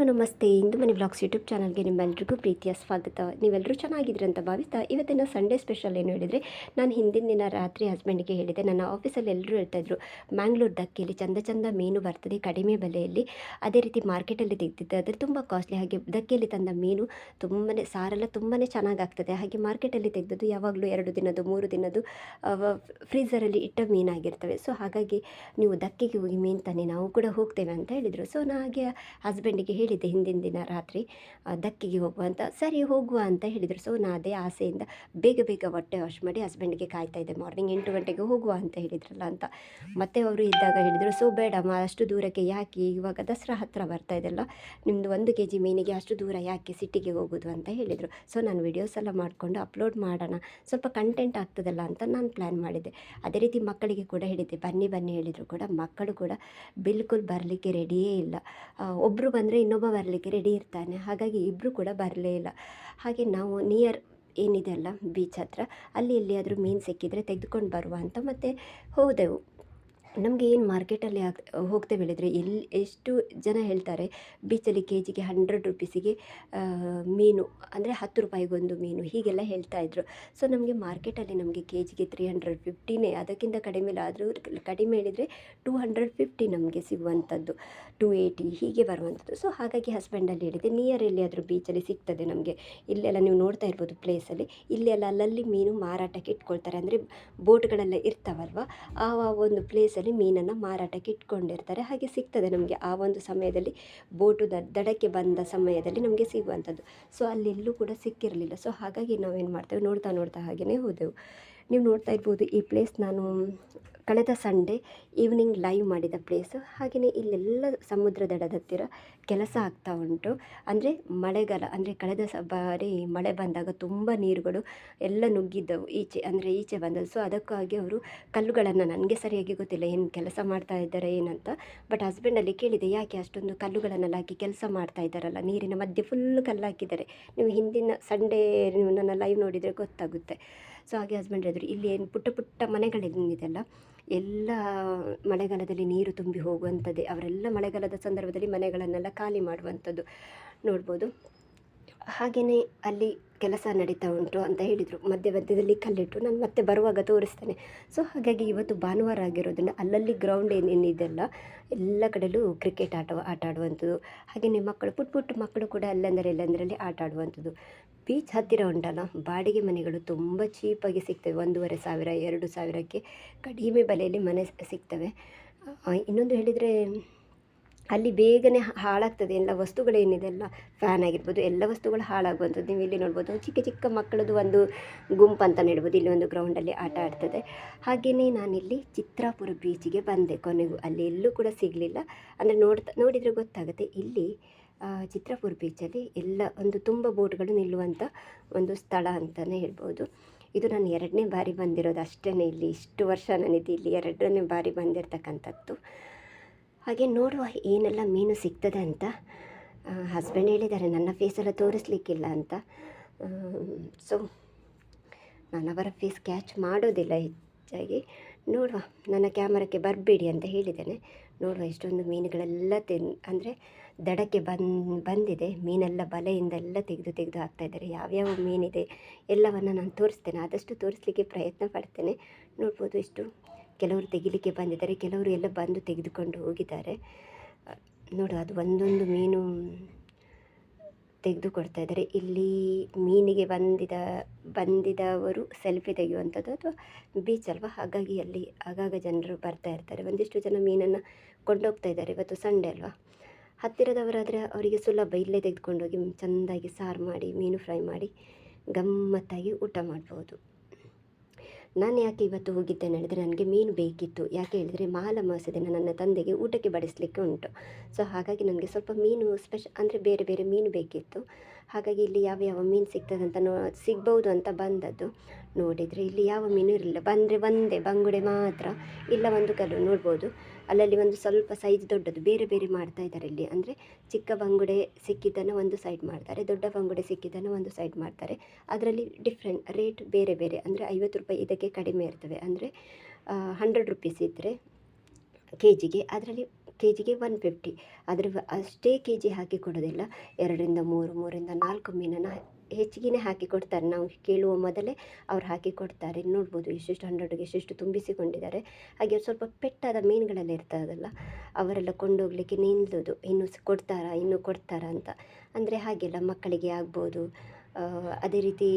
Hello ನಮಸ್ತೆ. ಇಂದು ಮನೆ blogs YouTube ಚಾನಲ್ಗೆ ನಿಮ್ಮೆಲ್ಲರಿಗೂ ಪ್ರೀತಿಯ ಸ್ವಾಗತ. ನೀವೆಲ್ಲರೂ ಚೆನ್ನಾಗಿದ್ರಿ ಅಂತ ಭಾವಿಸ್ತಾ ಇವತ್ತಿನ ಸಂಡೇ ಸ್ಪೆಷಲ್ ಏನು ಹೇಳಿದರೆ, ನಾನು ಹಿಂದಿನ ದಿನ ರಾತ್ರಿ ಹಸ್ಬೆಂಡ್ಗೆ ಹೇಳಿದೆ. ನನ್ನ ಆಫೀಸಲ್ಲಿ ಎಲ್ಲರೂ ಹೇಳ್ತಾಯಿದ್ರು ಮ್ಯಾಂಗ್ಳೂರು ದಕ್ಕೆಯಲ್ಲಿ ಚಂದ ಚಂದ ಮೀನು ಬರ್ತದೆ, ಕಡಿಮೆ ಬೆಲೆಯಲ್ಲಿ. ಅದೇ ರೀತಿ ಮಾರ್ಕೆಟಲ್ಲಿ ತೆಗ್ದಿದ್ದೆ. ಆದರೆ ತುಂಬ ಕಾಸ್ಟ್ಲಿ ಹಾಗೆ ದಕ್ಕೆಯಲ್ಲಿ ತಂದ ಮೀನು ತುಂಬನೇ, ಸಾರೆಲ್ಲ ತುಂಬಾ ಚೆನ್ನಾಗಾಗ್ತದೆ. ಹಾಗೆ ಮಾರ್ಕೆಟಲ್ಲಿ ತೆಗೆದದ್ದು ಯಾವಾಗಲೂ ಎರಡು ದಿನದ್ದು, ಮೂರು ದಿನದ್ದು ಫ್ರೀಝರಲ್ಲಿ ಇಟ್ಟ ಮೀನಾಗಿರ್ತವೆ. ಸೊ, ಹಾಗಾಗಿ ನೀವು ದಕ್ಕೆಗೆ ಹೋಗಿ ಮೀನು ತನ್ನಿ ನಾವು ಕೂಡ ಹೋಗ್ತೇವೆ ಅಂತ ಹೇಳಿದರು. ಸೊ ನಾ ಹಾಗೆ ಹಸ್ಬೆಂಡಿಗೆ ಹೇಳಿದ್ದೆ ಹಿಂದಿನ ದಿನ ರಾತ್ರಿ ದಕ್ಕಿಗೆ ಹೋಗುವ ಅಂತ. ಸರಿ, ಹೋಗುವ ಅಂತ ಹೇಳಿದರು. ಸೊ ನಾ ಅದೇ ಆಸೆಯಿಂದ ಬೇಗ ಬೇಗ ಹೊಟ್ಟೆ ವಾಶ್ ಮಾಡಿ ಹಸ್ಬೆಂಡ್ಗೆ ಕಾಯ್ತಾ ಇದ್ದೆ. ಮಾರ್ನಿಂಗ್ ಎಂಟು ಗಂಟೆಗೆ ಹೋಗುವ ಅಂತ ಹೇಳಿದ್ರಲ್ಲ ಅಂತ. ಮತ್ತೆ ಅವರು ಇದ್ದಾಗ ಹೇಳಿದರು ಸೊ ಬೇಡಮ್ಮ, ಅಷ್ಟು ದೂರಕ್ಕೆ ಯಾಕೆ? ಇವಾಗ ದಸರಾ ಹತ್ತಿರ ಬರ್ತಾ ಇದೆಲ್ಲ. ನಿಮ್ಮದು ಒಂದು ಕೆ ಜಿ ಮೀನಿಗೆ ಅಷ್ಟು ದೂರ ಯಾಕೆ ಸಿಟಿಗೆ ಹೋಗೋದು? ಅಂತ ಹೇಳಿದರು. ಸೊ ನಾನು ವಿಡಿಯೋಸ್ ಎಲ್ಲ ಮಾಡಿಕೊಂಡು ಅಪ್ಲೋಡ್ ಮಾಡೋಣ. ಸ್ವಲ್ಪ ಕಂಟೆಂಟ್ ಆಗ್ತದಲ್ಲ ಅಂತ ನಾನು ಪ್ಲ್ಯಾನ್ ಮಾಡಿದ್ದೆ. ಅದೇ ರೀತಿ ಮಕ್ಕಳಿಗೆ ಕೂಡ ಹೇಳಿದ್ದೆ. ಬನ್ನಿ ಬನ್ನಿ ಹೇಳಿದರು ಕೂಡ ಮಕ್ಕಳು ಕೂಡ. ಬಿಲ್ಕುಲ್ ಬರಲಿಕ್ಕೆ ರೆಡಿಯೇ ಇಲ್ಲ. ಒಬ್ಬರು ಬಂದರೆ ಇನ್ನೊಬ್ಬ ಬರಲಿಕ್ಕೆ ರೆಡಿ ಇರ್ತಾನೆ. ಹಾಗಾಗಿ ಇಬ್ಬರು ಕೂಡ ಬರಲೇ ಇಲ್ಲ. ಹಾಗೆ ನಾವು ನಿಯರ್ ಏನಿದೆ ಅಲ್ಲ ಬೀಚ್ ಹತ್ರ, ಅಲ್ಲಿ ಎಲ್ಲಿಯಾದರೂ ಮೀನು ಸಿಕ್ಕಿದರೆ ತೆಗೆದುಕೊಂಡು ಬರುವ ಅಂತ ಮತ್ತೆ ಹೋದೆವು. ನಮಗೆ ಏನು ಮಾರ್ಕೆಟಲ್ಲಿ ಹಾಕ್ ಹೋಗ್ತೇವೆ ಹೇಳಿದರೆ ಎಲ್ಲಿ ಎಷ್ಟು ಜನ ಹೇಳ್ತಾರೆ, ಬೀಚಲ್ಲಿ ಕೆ ಜಿಗೆ ಹಂಡ್ರೆಡ್ ರುಪೀಸಿಗೆ ಮೀನು, ಅಂದರೆ ಹತ್ತು ರೂಪಾಯಿಗೊಂದು ಮೀನು, ಹೀಗೆಲ್ಲ ಹೇಳ್ತಾ ಇದ್ರು. ಸೊ ನಮಗೆ ಮಾರ್ಕೆಟಲ್ಲಿ ನಮಗೆ ಕೆ ಜಿಗೆ ತ್ರೀ ಹಂಡ್ರೆಡ್ ಫಿಫ್ಟಿನೇ ಅದಕ್ಕಿಂತ ಕಡಿಮೆ ಆದರೂ ಕಡಿಮೆ ಹೇಳಿದರೆ ಟೂ ಹಂಡ್ರೆಡ್ ಫಿಫ್ಟಿ ನಮಗೆ ಸಿಗುವಂಥದ್ದು ಟೂ ಏಯ್ಟಿ ಹೀಗೆ ಬರುವಂಥದ್ದು. ಸೊ ಹಾಗಾಗಿ ಹಸ್ಬೆಂಡಲ್ಲಿ ಹೇಳಿದೆ ನಿಯರ್ ಎಲ್ಲಿಯಾದರೂ ಬೀಚಲ್ಲಿ ಸಿಗ್ತದೆ ನಮಗೆ. ಇಲ್ಲೆಲ್ಲ ನೀವು ನೋಡ್ತಾ ಇರ್ಬೋದು ಪ್ಲೇಸಲ್ಲಿ ಇಲ್ಲೆಲ್ಲ ಅಲ್ಲಲ್ಲಿ ಮೀನು ಮಾರಾಟಕ್ಕೆ ಇಟ್ಕೊಳ್ತಾರೆ. ಅಂದರೆ ಬೋಟ್ಗಳೆಲ್ಲ ಇರ್ತಾವಲ್ವ, ಆ ಒಂದು ಪ್ಲೇಸಲ್ಲಿ ಮೀನನ್ನು ಮಾರಾಟಕ್ಕೆ ಇಟ್ಕೊಂಡಿರ್ತಾರೆ. ಹಾಗೆ ಸಿಗ್ತದೆ ನಮಗೆ ಆ ಒಂದು ಸಮಯದಲ್ಲಿ ಬೋಟು ದಡಕ್ಕೆ ಬಂದ ಸಮಯದಲ್ಲಿ ನಮಗೆ ಸಿಗುವಂಥದ್ದು. ಸೊ ಅಲ್ಲೆಲ್ಲೂ ಕೂಡ ಸಿಕ್ಕಿರಲಿಲ್ಲ. ಸೊ ಹಾಗಾಗಿ ನಾವೇನು ಮಾಡ್ತೇವೆ ನೋಡ್ತಾ ನೋಡ್ತಾ ಹಾಗೆಯೇ ಹೋದೆವು. ನೀವು ನೋಡ್ತಾ ಇರ್ಬೋದು ಈ ಪ್ಲೇಸ್ ನಾನು ಕಳೆದ ಸಂಡೇ ಈವ್ನಿಂಗ್ ಲೈವ್ ಮಾಡಿದ ಪ್ಲೇಸು ಹಾಗೆಯೇ ಇಲ್ಲೆಲ್ಲ ಸಮುದ್ರ ದಡದ ಹತ್ತಿರ ಕೆಲಸ ಆಗ್ತಾ ಉಂಟು. ಅಂದರೆ ಮಳೆಗಾಲ, ಅಂದರೆ ಕಳೆದ ಸ, ಬಾರಿ ಮಳೆ ಬಂದಾಗ ತುಂಬ ನೀರುಗಳು ಎಲ್ಲ ನುಗ್ಗಿದ್ದವು. ಈಚೆ, ಅಂದರೆ ಈಚೆ ಬಂದದ್ದು. ಸೊ ಅದಕ್ಕಾಗಿ ಅವರು ಕಲ್ಲುಗಳನ್ನು ನನಗೆ ಸರಿಯಾಗಿ ಗೊತ್ತಿಲ್ಲ. ಏನು ಕೆಲಸ ಮಾಡ್ತಾ ಇದ್ದಾರೆ, ಏನಂತ. ಬಟ್ ಹಸ್ಬೆಂಡಲ್ಲಿ ಕೇಳಿದೆ, ಯಾಕೆ ಅಷ್ಟೊಂದು ಕಲ್ಲುಗಳನ್ನೆಲ್ಲ ಹಾಕಿ ಕೆಲಸ ಮಾಡ್ತಾ ಇದ್ದಾರಲ್ಲ? ನೀರಿನ ಮಧ್ಯೆ ಫುಲ್ ಕಲ್ಲು ಹಾಕಿದ್ದಾರೆ. ನೀವು ಹಿಂದಿನ ಸಂಡೇ ನೀವು ನನ್ನ ಲೈವ್ ನೋಡಿದರೆ ಗೊತ್ತಾಗುತ್ತೆ. ಸೊ ಹಾಗೆ ಹಸ್ಬೆಂಡ್ ಹೇಳಿದ್ರು. ಇಲ್ಲಿ ಏನು ಪುಟ್ಟ ಪುಟ್ಟ ಮನೆಗಳೇನಿದೆಲ್ಲ ಎಲ್ಲ ಮಳೆಗಾಲದಲ್ಲಿ ನೀರು ತುಂಬಿ ಹೋಗುವಂಥದ್ದೇ, ಅವರೆಲ್ಲ ಮಳೆಗಾಲದ ಸಂದರ್ಭದಲ್ಲಿ ಮನೆಗಳನ್ನೆಲ್ಲ ಖಾಲಿ ಮಾಡುವಂಥದ್ದು ನೋಡ್ಬೋದು. ಹಾಗೆಯೇ ಅಲ್ಲಿ ಕೆಲಸ ನಡೀತಾ ಉಂಟು ಅಂತ ಹೇಳಿದರು. ಮಧ್ಯ ಮಧ್ಯದಲ್ಲಿ ಕಲ್ಲಿಟ್ಟು ನಾನು ಮತ್ತೆ ಬರುವಾಗ ತೋರಿಸ್ತೇನೆ. ಸೊ ಹಾಗಾಗಿ ಇವತ್ತು ಭಾನುವಾರ ಆಗಿರೋದ್ರಿಂದ ಅಲ್ಲಲ್ಲಿ ಗ್ರೌಂಡ್ ಏನೇನಿದೆಲ್ಲ ಎಲ್ಲ ಕಡೆಯಲ್ಲೂ ಕ್ರಿಕೆಟ್ ಆಟ ಆಟ ಆಡುವಂಥದ್ದು. ಹಾಗೆಯೇ ಮಕ್ಕಳು, ಪುಟ್ ಪುಟ್ಟ ಮಕ್ಕಳು ಕೂಡ ಅಲ್ಲಂದರೆ ಎಲ್ಲಂದರಲ್ಲಿ ಆಟ ಆಡುವಂಥದ್ದು. ಬೀಚ್ ಹತ್ತಿರ ಉಂಟಲ್ಲ, ಬಾಡಿಗೆ ಮನೆಗಳು ತುಂಬ ಚೀಪಾಗಿ ಸಿಗ್ತವೆ. ಒಂದೂವರೆ ಸಾವಿರ, ಎರಡು ಸಾವಿರಕ್ಕೆ ಕಡಿಮೆ ಬೆಲೆಯಲ್ಲಿ ಮನೆ ಸಿಗ್ತವೆ. ಇನ್ನೊಂದು ಹೇಳಿದರೆ ಅಲ್ಲಿ ಬೇಗನೆ ಹಾಳಾಗ್ತದೆ. ಎಲ್ಲ ವಸ್ತುಗಳೇನಿದೆ ಎಲ್ಲ ಫ್ಯಾನ್ ಆಗಿರ್ಬೋದು, ಎಲ್ಲ ವಸ್ತುಗಳು ಹಾಳಾಗುವಂಥದ್ದು. ನೀವು ಇಲ್ಲಿ ನೋಡ್ಬೋದು ಚಿಕ್ಕ ಚಿಕ್ಕ ಮಕ್ಕಳದು ಒಂದು ಗುಂಪು ಅಂತ ಹೇಳ್ಬೋದು ಇಲ್ಲಿ ಒಂದು ಗ್ರೌಂಡಲ್ಲಿ ಆಟ ಆಡ್ತದೆ. ಹಾಗೆಯೇ ನಾನಿಲ್ಲಿ ಚಿತ್ರಾಪುರ ಬೀಚಿಗೆ ಬಂದೆ. ಕೊನೆಗೂ ಅಲ್ಲಿ ಎಲ್ಲೂ ಕೂಡ ಸಿಗಲಿಲ್ಲ. ಅಂದರೆ ನೋಡ್ತಾ, ನೋಡಿದರೆ ಗೊತ್ತಾಗುತ್ತೆ, ಇಲ್ಲಿ ಚಿತ್ರಾಪುರ ಬೀಚಲ್ಲಿ ಎಲ್ಲ ಒಂದು ತುಂಬ ಬೋಟ್ಗಳು ನಿಲ್ಲುವಂಥ ಒಂದು ಸ್ಥಳ ಅಂತಲೇ ಹೇಳ್ಬೋದು. ಇದು ನಾನು ಎರಡನೇ ಬಾರಿ ಬಂದಿರೋದು ಅಷ್ಟೇ ಇಲ್ಲಿ ಇಷ್ಟು ವರ್ಷ ನಾನಿದ್ದು ಇಲ್ಲಿ ಎರಡನೇ ಬಾರಿ ಬಂದಿರತಕ್ಕಂಥದ್ದು. ಹಾಗೆ ನೋಡುವ ಏನೆಲ್ಲ ಮೀನು ಸಿಗ್ತದೆ ಅಂತ ಹಸ್ಬೆಂಡ್ ಹೇಳಿದ್ದಾರೆ, ನನ್ನ ಫೇಸೆಲ್ಲ ತೋರಿಸ್ಲಿಕ್ಕಿಲ್ಲ ಅಂತ. ಸೊ ನಾನು ಅವರ ಫೇಸ್ ಕ್ಯಾಚ್ ಮಾಡೋದಿಲ್ಲ ಹೆಚ್ಚಾಗಿ. ನೋಡುವ, ನನ್ನ ಕ್ಯಾಮರಕ್ಕೆ ಬರಬೇಡಿ ಅಂತ ಹೇಳಿದ್ದೇನೆ. ನೋಡುವ ಇಷ್ಟೊಂದು ಮೀನುಗಳೆಲ್ಲ ತಿನ್, ಅಂದರೆ ದಡಕ್ಕೆ ಬಂದು, ಬಂದಿದೆ. ಮೀನೆಲ್ಲ ಬಲೆಯಿಂದ ಎಲ್ಲ ತೆಗೆದು ತೆಗೆದು ಹಾಕ್ತಾಯಿದ್ದಾರೆ ಯಾವ್ಯಾವ ಮೀನಿದೆ ಎಲ್ಲವನ್ನು ನಾನು ತೋರಿಸ್ತೇನೆ. ಆದಷ್ಟು ತೋರಿಸಲಿಕ್ಕೆ ಪ್ರಯತ್ನ ಪಡ್ತೇನೆ. ನೋಡ್ಬೋದು ಇಷ್ಟು. ಕೆಲವರು ತೆಗಿಲಿಕ್ಕೆ ಬಂದಿದ್ದಾರೆ, ಕೆಲವರು ಎಲ್ಲ ಬಂದು ತೆಗೆದುಕೊಂಡು ಹೋಗಿದ್ದಾರೆ. ನೋಡು, ಅದು ಒಂದೊಂದು ಮೀನು ತೆಗೆದುಕೊಡ್ತಾ ಇದ್ದಾರೆ. ಇಲ್ಲಿ ಮೀನಿಗೆ ಬಂದಿದ, ಬಂದಿದವರು ಸೆಲ್ಫಿ ತೆಗೆಯುವಂಥದ್ದು ಅಥವಾ ಬೀಚ್ ಅಲ್ವಾ? ಹಾಗಾಗಿ ಅಲ್ಲಿ, ಆಗಾಗ ಜನರು ಬರ್ತಾ ಇರ್ತಾರೆ. ಒಂದಿಷ್ಟು ಜನ ಮೀನನ್ನು ಕೊಂಡೋಗ್ತಾ ಇದ್ದಾರೆ. ಇವತ್ತು ಸಂಡೇ ಅಲ್ವಾ? ಹತ್ತಿರದವರಾದರೆ ಅವರಿಗೆ ಸುಲಭ. ಇಲ್ಲೇ ತೆಗೆದುಕೊಂಡೋಗಿ ಚೆಂದಾಗಿ ಸಾರು ಮಾಡಿ, ಮೀನು ಫ್ರೈ ಮಾಡಿ ಗಮ್ಮತ್ತಾಗಿ ಊಟ ಮಾಡ್ಬೋದು. ನಾನು ಯಾಕೆ ಇವತ್ತು ಹೋಗಿದ್ದೇನೆ ಹೇಳಿದರೆ ನನಗೆ ಮೀನು ಬೇಕಿತ್ತು. ಯಾಕೆ ಹೇಳಿದರೆ ಮಾಲ ದಿನ ನನ್ನ ತಂದೆಗೆ ಊಟಕ್ಕೆ ಬಡಿಸಲಿಕ್ಕೆ ಉಂಟು. ಸೊ ಹಾಗಾಗಿ ನನಗೆ ಸ್ವಲ್ಪ ಮೀನು ಸ್ಪೆಷ ಅಂದರೆ ಬೇರೆ ಬೇರೆ ಮೀನು ಬೇಕಿತ್ತು. ಹಾಗಾಗಿ ಇಲ್ಲಿ ಯಾವ ಯಾವ ಮೀನು ಸಿಗ್ತದೆ ಅಂತ ನೋ, ಸಿಗ್ಬೋದು ಅಂತ ಬಂದದ್ದು. ನೋಡಿದರೆ ಇಲ್ಲಿ ಯಾವ ಮೀನು ಇರಲಿಲ್ಲ. ಬಂದರೆ ಒಂದೇ ಬಂಗುಡೆ ಮಾತ್ರ. ಇಲ್ಲ ಒಂದು ಕಲ್ಲು ನೋಡ್ಬೋದು. ಅಲ್ಲಲ್ಲಿ ಒಂದು ಸ್ವಲ್ಪ ಸೈಜ್ ದೊಡ್ಡದು. ಬೇರೆ ಬೇರೆ ಮಾಡ್ತಾ ಇದ್ದಾರೆ ಇಲ್ಲಿ. ಅಂದರೆ ಚಿಕ್ಕ ಬಂಗುಡೆ ಸಿಕ್ಕಿದ್ದನ್ನು ಒಂದು ಸೈಡ್ ಮಾಡ್ತಾರೆ, ದೊಡ್ಡ ಬಂಗುಡೆ ಸಿಕ್ಕಿದ್ದನ್ನು ಒಂದು ಸೈಡ್ ಮಾಡ್ತಾರೆ. ಅದರಲ್ಲಿ ಡಿಫ್ರೆಂಟ್ ರೇಟ್ ಬೇರೆ ಬೇರೆ. ಅಂದರೆ ಐವತ್ತು ರೂಪಾಯಿ ಇದಕ್ಕೆ ಕಡಿಮೆ ಇರ್ತವೆ. ಅಂದರೆ ಹಂಡ್ರೆಡ್ ರುಪೀಸ್ ಇದ್ದರೆ ಕೆ ಜಿಗೆ ಅದರಲ್ಲಿ ಕೆ ಜಿಗೆ ಒನ್ ಫಿಫ್ಟಿ ಅದ್ರ ಅಷ್ಟೇ ಕೆ ಜಿ ಹಾಕಿ ಕೊಡೋದಿಲ್ಲ. ಎರಡರಿಂದ ಮೂರು, ಮೂರಿಂದ ನಾಲ್ಕು ಮೀನನ್ನು ಹೆಚ್ಚಿಗೆ ಹಾಕಿ ಕೊಡ್ತಾರೆ. ನಾವು ಕೇಳುವ ಮೊದಲೇ ಅವ್ರು ಹಾಕಿ ಕೊಡ್ತಾರೆ. ನೋಡ್ಬೋದು ಎಷ್ಟೆಷ್ಟು ಹಂಡ್ರೆಡ್ಗೆ ಎಷ್ಟೆಷ್ಟು ತುಂಬಿಸಿಕೊಂಡಿದ್ದಾರೆ. ಹಾಗೆ ಸ್ವಲ್ಪ ಪೆಟ್ಟಾದ ಮೀನುಗಳೆಲ್ಲ ಇರ್ತದಲ್ಲ, ಅವರೆಲ್ಲ ಕೊಂಡೋಗ್ಲಿಕ್ಕೆ ನಿಲ್ಲೋದು ಇನ್ನು ಕೊಡ್ತಾರಾ, ಇನ್ನೂ ಕೊಡ್ತಾರಾ ಅಂತ. ಅಂದರೆ ಹಾಗೆಲ್ಲ ಮಕ್ಕಳಿಗೆ ಆಗ್ಬೋದು. ಅದೇ ರೀತಿ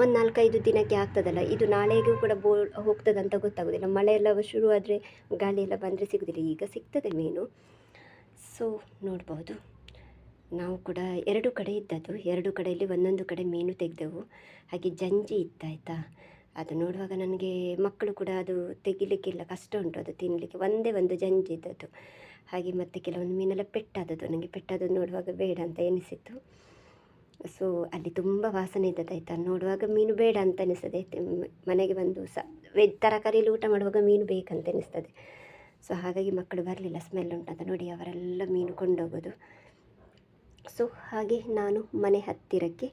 ಒಂದು ನಾಲ್ಕೈದು ದಿನಕ್ಕೆ ಆಗ್ತದಲ್ಲ, ಇದು ನಾಳೆಗೂ ಕೂಡ ಬೋ ಹೋಗ್ತದಂತ ಗೊತ್ತಾಗೋದಿಲ್ಲ. ಮಳೆ ಎಲ್ಲ ಶುರು ಗಾಳಿ ಎಲ್ಲ ಬಂದರೆ ಸಿಗೋದಿಲ್ಲ. ಈಗ ಸಿಗ್ತದೆ ಮೀನು. ಸೊ ನೋಡ್ಬೋದು. ನಾವು ಕೂಡ ಎರಡು ಕಡೆ ಇದ್ದದ್ದು, ಎರಡು ಕಡೆಯಲ್ಲಿ ಒಂದೊಂದು ಕಡೆ ಮೀನು ತೆಗೆದೆವು. ಹಾಗೆ ಜಂಜಿ ಇತ್ತಾಯ್ತಾ ಅದು ನೋಡುವಾಗ ನನಗೆ ಮಕ್ಕಳು ಕೂಡ ಅದು ತೆಗಿಲಿಕ್ಕಿಲ್ಲ ಕಷ್ಟ ಉಂಟು, ಅದು ತಿನ್ನಲಿಕ್ಕೆ. ಒಂದೇ ಒಂದು ಜಂಜಿ ಇದ್ದದ್ದು. ಹಾಗೆ ಮತ್ತು ಕೆಲವೊಂದು ಮೀನೆಲ್ಲ ಪೆಟ್ಟಾದದ್ದು. ನನಗೆ ಪೆಟ್ಟಾದದ್ದು ನೋಡುವಾಗ ಬೇಡ ಅಂತ ಎನಿಸಿತ್ತು. ಸೊ ಅಲ್ಲಿ ತುಂಬ ವಾಸನೆ ಇದ್ದದ್ದಾಯ್ತಾ ನೋಡುವಾಗ ಮೀನು ಬೇಡ ಅಂತ ಅನಿಸ್ತದೆ ಮನೆಗೆ ಬಂದು ಸ, ವೆಜ್ ತರಕಾರಿಯಲ್ಲಿ ಊಟ ಮಾಡುವಾಗ ಮೀನು ಬೇಕಂತ ಅನಿಸ್ತದೆ ಸೊ ಹಾಗಾಗಿ ಮಕ್ಕಳು ಬರಲಿಲ್ಲ. ಸ್ಮೆಲ್ ಉಂಟಂತ ನೋಡಿ ಅವರೆಲ್ಲ ಮೀನು ಕೊಂಡೋಗೋದು. ಸೊ ಹಾಗೆ ನಾನು ಮನೆ ಹತ್ತಿರಕ್ಕೆ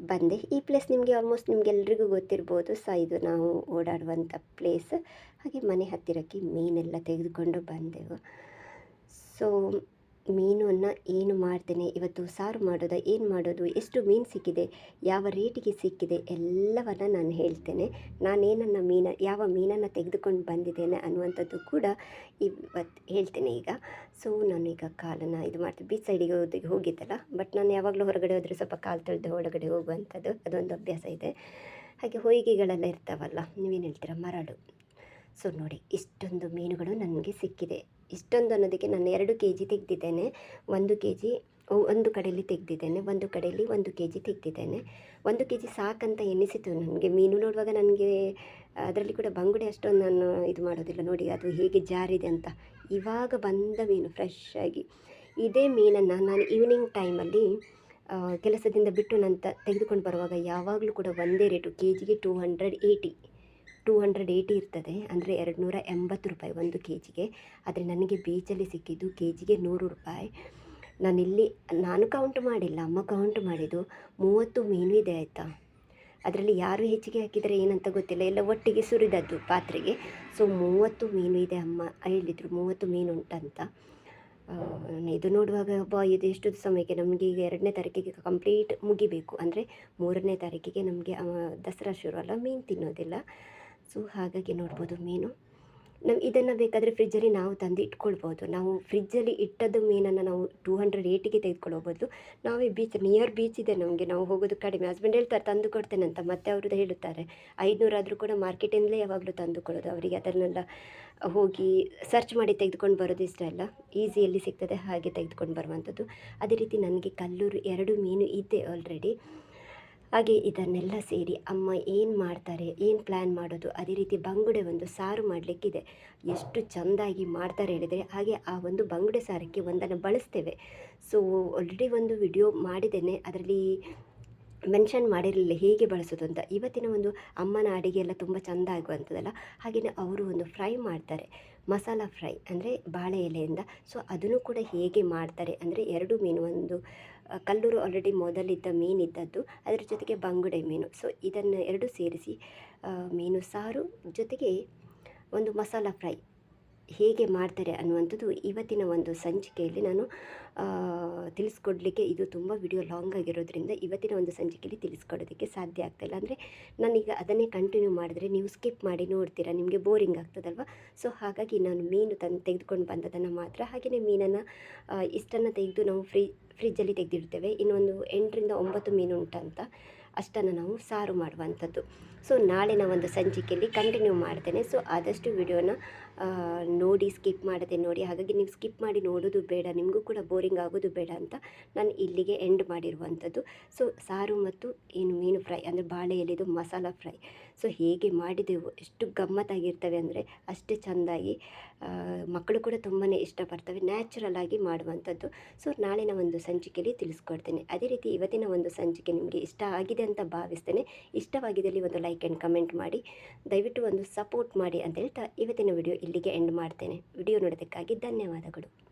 ಬಂದೆ. ಈ ಪ್ಲೇಸ್ ನಿಮಗೆ ಆಲ್ಮೋಸ್ಟ್ ನಿಮಗೆಲ್ರಿಗೂ ಗೊತ್ತಿರ್ಬೋದು. ಸೊ ಇದು ನಾವು ಓಡಾಡುವಂಥ ಪ್ಲೇಸ್ ಹಾಗೆ ಮನೆ ಹತ್ತಿರಕ್ಕೆ ಮೀನೆಲ್ಲ ತೆಗೆದುಕೊಂಡು ಬಂದೆವು. ಸೊ ಮೀನನ್ನು ಏನು ಮಾಡ್ತೇನೆ? ಇವತ್ತು ಸಾರು ಮಾಡೋದಾ, ಏನು ಮಾಡೋದು? ಎಷ್ಟು ಮೀನು ಸಿಕ್ಕಿದೆ? ಯಾವ ರೇಟಿಗೆ ಸಿಕ್ಕಿದೆ? ಎಲ್ಲವನ್ನು ನಾನು ಹೇಳ್ತೇನೆ. ನಾನೇನನ್ನು ಮೀನ, ಯಾವ ಮೀನನ್ನು ತೆಗೆದುಕೊಂಡು ಬಂದಿದ್ದೇನೆ ಅನ್ನುವಂಥದ್ದು ಕೂಡ ಇವತ್ತು ಹೇಳ್ತೇನೆ ಈಗ. ಸೊ ನಾನು ಈಗ ಕಾಲನ್ನು ಇದು ಮಾಡ್ತೀನಿ. ಬೀಚ್ ಸೈಡಿಗೆ ಹೋದಾಗ ಹೋಗಿದ್ದಲ್ಲ ಬಟ್ ನಾನು ಯಾವಾಗಲೂ ಹೊರಗಡೆ ಹೋದರೆ ಸ್ವಲ್ಪ ಕಾಲು ತೊಳೆದು ಒಳಗಡೆ ಹೋಗುವಂಥದ್ದು, ಅದೊಂದು ಅಭ್ಯಾಸ ಇದೆ. ಹಾಗೆ ಹೊಯ್ಗೆಗಳೆಲ್ಲ ಇರ್ತಾವಲ್ಲ, ನೀವೇನು ಹೇಳ್ತೀರಾ? ಮರಳು. ಸೊ ನೋಡಿ, ಇಷ್ಟೊಂದು ಮೀನುಗಳು ನನಗೆ ಸಿಕ್ಕಿದೆ. ಇಷ್ಟೊಂದು ಅನ್ನೋದಕ್ಕೆ ನಾನು ಎರಡು ಕೆ ಜಿ ತೆಗೆದಿದ್ದೇನೆ. ಒಂದು ಕೆ ಜಿ ಒಂದು ಕಡೆಯಲ್ಲಿ ತೆಗೆದಿದ್ದೇನೆ. ಒಂದು ಕಡೆಯಲ್ಲಿ ಒಂದು ಕೆ ಜಿ ತೆಗೆದಿದ್ದೇನೆ. ಒಂದು ಕೆ ಜಿ ಸಾಕಂತ ಎನಿಸಿತು ನನಗೆ. ಮೀನು ನೋಡುವಾಗ ನನಗೆ ಅದರಲ್ಲಿ ಕೂಡ ಬಂಗುಡೆ ಅಷ್ಟೊಂದು ನಾನು ಇದು ಮಾಡೋದಿಲ್ಲ. ನೋಡಿ, ಅದು ಹೇಗೆ ಜಾರಿದೆ ಅಂತ. ಇವಾಗ ಬಂದ ಮೀನು ಫ್ರೆಶ್ ಆಗಿ. ಇದೇ ಮೀನನ್ನು ನಾನು ಈವ್ನಿಂಗ್ ಟೈಮಲ್ಲಿ ಕೆಲಸದಿಂದ ಬಿಟ್ಟು ನಂತ ತೆಗೆದುಕೊಂಡು ಬರುವಾಗ ಯಾವಾಗಲೂ ಕೂಡ ಒಂದೇ ರೇಟು ಕೆ ಜಿಗೆ two hundred eighty two hundred eighty ಇರ್ತದೆ, ಅಂದರೆ ಎರಡು ನೂರ ಎಂಬತ್ತು ರೂಪಾಯಿ ಒಂದು ಕೆ ಜಿಗೆ ಆದರೆ ನನಗೆ ಬೀಚಲ್ಲಿ ಸಿಕ್ಕಿದ್ದು ಕೆ ಜಿಗೆ ನೂರು ರೂಪಾಯಿ. ನಾನಿಲ್ಲಿ, ನಾನು ಕೌಂಟ್ ಮಾಡಿಲ್ಲ, ಅಮ್ಮ ಕೌಂಟ್ ಮಾಡಿದ್ದು. ಮೂವತ್ತು ಮೀನು ಇದೆ ಆಯಿತಾ? ಅದರಲ್ಲಿ ಯಾರು ಹೆಚ್ಚಿಗೆ ಹಾಕಿದರೆ ಏನಂತ ಗೊತ್ತಿಲ್ಲ, ಎಲ್ಲ ಒಟ್ಟಿಗೆ ಸುರಿದದ್ದು ಪಾತ್ರೆಗೆ. ಸೊ ಮೂವತ್ತು ಮೀನು ಇದೆ ಅಮ್ಮ, ಹೇಳಿದರು, ಮೂವತ್ತು ಮೀನು ಉಂಟಂತ. ಇದು ನೋಡುವಾಗ, ಬಾ, ಇದು ಎಷ್ಟು ಸಮಯಕ್ಕೆ? ನಮಗೆ ಈಗ ಎರಡನೇ ತಾರೀಕಿಗೆ ಕಂಪ್ಲೀಟ್ ಮುಗಿಬೇಕು. ಅಂದರೆ ಮೂರನೇ ತಾರೀಕಿಗೆ ನಮಗೆ ದಸರಾ ಶುರು ಅಲ್ಲ, ಮೀನು ತಿನ್ನೋದಿಲ್ಲ. ಸೊ ಹಾಗಾಗಿ ನೋಡ್ಬೋದು ಮೀನು. ನಾವು ಇದನ್ನು ಬೇಕಾದರೆ ಫ್ರಿಜ್ಜಲ್ಲಿ ನಾವು ತಂದು ಇಟ್ಕೊಳ್ಬೋದು. ನಾವು ಫ್ರಿಜ್ಜಲ್ಲಿ ಇಟ್ಟದ್ದು ಮೀನನ್ನು ನಾವು ಟೂ ಹಂಡ್ರೆಡ್ ಏಯ್ಟಿಗೆ ತೆಗೆದುಕೊಳ್ಳೋ ಬದಲು ನಾವೇ ಬೀಚ್, ನಿಯರ್ ಬೀಚ್ ಇದೆ ನಮಗೆ. ನಾವು ಹೋಗೋದು ಕಡಿಮೆ. ಹಸ್ಬೆಂಡ್ ಹೇಳ್ತಾರೆ ತಂದು ಕೊಡ್ತೇನಂತ ಮತ್ತೆ ಅವರು ಹೇಳುತ್ತಾರೆ. ಐದುನೂರಾದರೂ ಕೂಡ ಮಾರ್ಕೆಟಿಂದಲೇ ಯಾವಾಗಲೂ ತಂದುಕೊಳ್ಳೋದು ಅವರಿಗೆ. ಅದನ್ನೆಲ್ಲ ಹೋಗಿ ಸರ್ಚ್ ಮಾಡಿ ತೆಗೆದುಕೊಂಡು ಬರೋದು ಇಷ್ಟ ಇಲ್ಲ ಈಸಿಯಲ್ಲಿ ಸಿಗ್ತದೆ ಹಾಗೆ ತೆಗೆದುಕೊಂಡು ಬರುವಂಥದ್ದು. ಅದೇ ರೀತಿ ನನಗೆ ಕಲ್ಲೂರು ಎರಡು ಮೀನು ಇದೆ ಆಲ್ರೆಡಿ ಹಾಗೆ ಇದನ್ನೆಲ್ಲ ಸೇರಿ ಅಮ್ಮ ಏನು ಮಾಡ್ತಾರೆ, ಏನು ಪ್ಲ್ಯಾನ್ ಮಾಡೋದು, ಅದೇ ರೀತಿ ಬಂಗುಡೆ ಒಂದು ಸಾರು ಮಾಡಲಿಕ್ಕಿದೆ. ಎಷ್ಟು ಚೆಂದಾಗಿ ಮಾಡ್ತಾರೆ ಹೇಳಿದರೆ ಹಾಗೆ ಆ ಒಂದು ಬಂಗುಡೆ ಸಾರಕ್ಕೆ ಒಂದನ್ನು ಬಳಸ್ತೇವೆ. ಸೊ ಆಲ್ರೆಡಿ ಒಂದು ವಿಡಿಯೋ ಮಾಡಿದ್ದೇನೆ. ಅದರಲ್ಲಿ ಮೆನ್ಷನ್ ಮಾಡಿರಲಿಲ್ಲ ಹೇಗೆ ಬಳಸೋದು ಅಂತ. ಇವತ್ತಿನ ಒಂದು ಅಮ್ಮನ ಅಡುಗೆ ಎಲ್ಲ ತುಂಬ ಚೆಂದ ಆಗುವಂಥದ್ದಲ್ಲ. ಹಾಗೆಯೇ ಅವರು ಒಂದು ಫ್ರೈ ಮಾಡ್ತಾರೆ. ಮಸಾಲ ಫ್ರೈ ಅಂದರೆ ಬಾಳೆ ಎಲೆಯಿಂದ. ಸೊ ಅದನ್ನು ಕೂಡ ಹೇಗೆ ಮಾಡ್ತಾರೆ ಅಂದರೆ ಎರಡು ಮೀನು ಒಂದು ಕಲ್ಲೂರು ಆಲ್ರೆಡಿ ಮೊದಲಿದ್ದ ಮೀನಿದ್ದದ್ದು ಅದರ ಜೊತೆಗೆ ಬಂಗುಡೆ ಮೀನು. ಸೊ ಇದನ್ನು ಎರಡು ಸೇರಿಸಿ ಮೀನು ಸಾರು ಜೊತೆಗೆ ಒಂದು ಮಸಾಲ ಫ್ರೈ. ಹೇಗೆ ಮಾಡ್ತಾರೆ ಅನ್ನುವಂಥದ್ದು ಇವತ್ತಿನ ಒಂದು ಸಂಚಿಕೆಯಲ್ಲಿ ನಾನು ತಿಳಿಸ್ಕೊಡ್ಲಿಕ್ಕೆ ಇದು ತುಂಬ ವಿಡಿಯೋ ಲಾಂಗ್ ಆಗಿರೋದ್ರಿಂದ ಇವತ್ತಿನ ಒಂದು ಸಂಚಿಕೆಯಲ್ಲಿ ತಿಳಿಸ್ಕೊಡೋದಕ್ಕೆ ಸಾಧ್ಯ ಆಗ್ತಾಯಿಲ್ಲ ಅಂದರೆ ನಾನೀಗ ಅದನ್ನೇ ಕಂಟಿನ್ಯೂ ಮಾಡಿದ್ರೆ ನೀವು ಸ್ಕಿಪ್ ಮಾಡಿ ನೋಡ್ತೀರಾ, ನಿಮಗೆ ಬೋರಿಂಗ್ ಆಗ್ತದಲ್ವ? ಸೊ ಹಾಗಾಗಿ ನಾನು ಮೀನು ತಂದು ತೆಗೆದುಕೊಂಡು ಬಂದದನ್ನು ಮಾತ್ರ, ಹಾಗೆಯೇ ಮೀನನ್ನು ಇಷ್ಟನ್ನು ತೆಗೆದು ನಾವು ಫ್ರಿಜ್ ಫ್ರಿಜ್ಜಲ್ಲಿ ತೆಗೆದಿಡ್ತೇವೆ. ಇನ್ನೊಂದು ಎಂಟರಿಂದ ಒಂಬತ್ತು ಮೀನು ಉಂಟಂತ, ಅಷ್ಟನ್ನು ನಾವು ಸಾರು ಮಾಡುವಂಥದ್ದು. ಸೊ ನಾಳಿನ ಒಂದು ಸಂಚಿಕೆಯಲ್ಲಿ ಕಂಟಿನ್ಯೂ ಮಾಡ್ತೇನೆ. ಸೊ ಆದಷ್ಟು ವಿಡಿಯೋನ ನೋಡಿ ಸ್ಕಿಪ್ ಮಾಡದೆ ನೋಡಿ. ಹಾಗಾಗಿ ನೀವು ಸ್ಕಿಪ್ ಮಾಡಿ ನೋಡೋದು ಬೇಡ, ನಿಮಗೂ ಕೂಡ ಬೋರಿಂಗ್ ಆಗೋದು ಬೇಡ ಅಂತ ನಾನು ಇಲ್ಲಿಗೆ ಎಂಡ್ ಮಾಡಿರುವಂಥದ್ದು. ಸೊ ಸಾರು ಮತ್ತು ಏನು ಮೀನು ಫ್ರೈ ಅಂದರೆ ಬಾಳೆ ಎಲೆದು ಮಸಾಲ ಫ್ರೈ ಸೊ ಹೇಗೆ ಮಾಡಿದೆವು, ಎಷ್ಟು ಗಮ್ಮತ್ತಾಗಿರ್ತವೆ ಅಂದರೆ ಅಷ್ಟೇ ಚೆಂದಾಗಿ ಮಕ್ಕಳು ಕೂಡ ತುಂಬಾ ಇಷ್ಟಪಡ್ತವೆ ನ್ಯಾಚುರಲ್ ಆಗಿ ಮಾಡುವಂಥದ್ದು. ಸೊ ನಾಳಿನ ಒಂದು ಸಂಚಿಕೆಯಲ್ಲಿ ತಿಳಿಸ್ಕೊಡ್ತೇನೆ. ಅದೇ ರೀತಿ ಇವತ್ತಿನ ಒಂದು ಸಂಚಿಕೆ ನಿಮಗೆ ಇಷ್ಟ ಆಗಿದೆ ಅಂತ ಭಾವಿಸ್ತೇನೆ. ಇಷ್ಟವಾಗಿದ್ದಲ್ಲಿ ಒಂದು ಲೈಕ್ ಆ್ಯಂಡ್ ಕಮೆಂಟ್ ಮಾಡಿ, ದಯವಿಟ್ಟು ಒಂದು ಸಪೋರ್ಟ್ ಮಾಡಿ ಅಂತ ಹೇಳ್ತಾ ಇವತ್ತಿನ ವಿಡಿಯೋ ಇಲ್ಲಿಗೆ ಎಂಡ್ ಮಾಡ್ತೇನೆ. ವಿಡಿಯೋ ನೋಡೋದಕ್ಕಾಗಿ ಧನ್ಯವಾದಗಳು.